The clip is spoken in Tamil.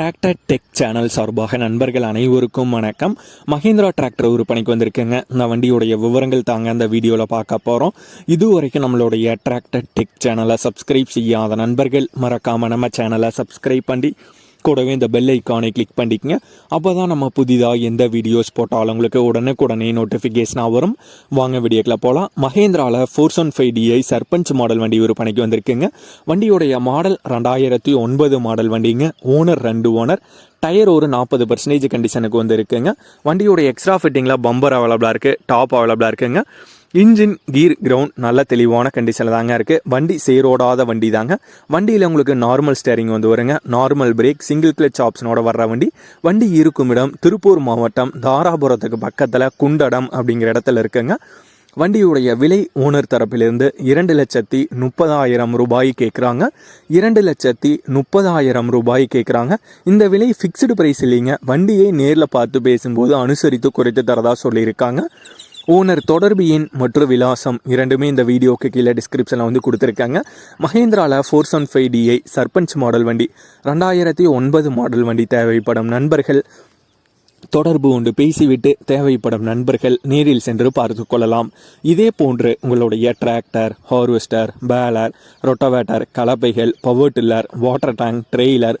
டிராக்டர் டெக் சேனல் சார்பாக நண்பர்கள் அனைவருக்கும் வணக்கம். மஹேந்திரா டிராக்டர் விற்பனைக்கு வந்திருக்குங்க. இந்த வண்டியுடைய விவரங்கள் தாங்க அந்த வீடியோவில் பார்க்க போகிறோம் இதுவரைக்கும் நம்மளுடைய டிராக்டர் டெக் சேனலை சப்ஸ்கிரைப் செய்யாத நண்பர்கள் மறக்காமல் நம்ம சேனலை சப்ஸ்கிரைப் பண்ணி கூடவே இந்த பெல் ஐக்கானை கிளிக் பண்ணிக்கங்க. அப்போ தான் நம்ம புதிதாக எந்த வீடியோஸ் போட்டாலும் உங்களுக்கு உடனுக்குடனே நோட்டிஃபிகேஷனாக வரும். வாங்க வீடியோக்கில் போகலாம் மஹேந்திராவில் four one five DI Sarpanch model வண்டி விற்பனைக்கு வந்திருக்குங்க. வண்டியுடைய மாடல் ரெண்டாயிரத்தி ஒன்பது மாடல் வண்டிங்க. ஓனர் ரெண்டு ஓனர் டயர் ஒரு நாற்பது பர்சன்டேஜ் கண்டிஷனுக்கு வந்து இருக்குங்க வண்டியோட எக்ஸ்ட்ரா ஃபிட்டிங்கில் பம்பர் அவைலபிளாக இருக்குது டாப் அவைலபிளாக இருக்குங்க. இன்ஜின் கீர் கிரவுண்ட் நல்ல தெளிவான கண்டிஷனில் தாங்க இருக்குது வண்டி சேரோடாத வண்டி தாங்க. வண்டியில் உங்களுக்கு நார்மல் ஸ்டேரிங் வந்து வருங்க. நார்மல் பிரேக் சிங்கிள் கிளச் ஆப்ஷனோட வர்ற வண்டி. வண்டி இருக்கும் இடம் திருப்பூர் மாவட்டம் தாராபுரத்துக்கு பக்கத்தில் குண்டடம் அப்படிங்கிற இடத்துல இருக்குங்க. வண்டியுடைய விலை ஓனர் தரப்பிலிருந்து இரண்டு லட்சத்தி முப்பதாயிரம் ரூபாய் கேட்குறாங்க இரண்டு லட்சத்தி முப்பதாயிரம் ரூபாய் கேட்குறாங்க இந்த விலை ஃபிக்ஸ்டு ப்ரைஸ் இல்லைங்க. வண்டியை நேரில் பார்த்து பேசும்போது அனுசரித்து குறைத்து தரதாக சொல்லியிருக்காங்க. ஓனர் தொடர்பு எண் மற்றும் விலாசம் இரண்டுமே இந்த வீடியோக்கு கீழே டிஸ்கிரிப்ஷனில் வந்து கொடுத்துருக்காங்க. மஹேந்திராவில் four seven five DI Sarpanch model வண்டி ரெண்டாயிரத்தி ஒன்பது மாடல் வண்டி தேவைப்படும் நண்பர்கள். தொடர்பு கொண்டு பேசிவிட்டு தேவைப்படும் நண்பர்கள் நேரில் சென்று பார்த்து கொள்ளலாம். இதே போன்று உங்களுடைய tractor harvester baler rotavator கலப்பைகள் power tiller water tank trailer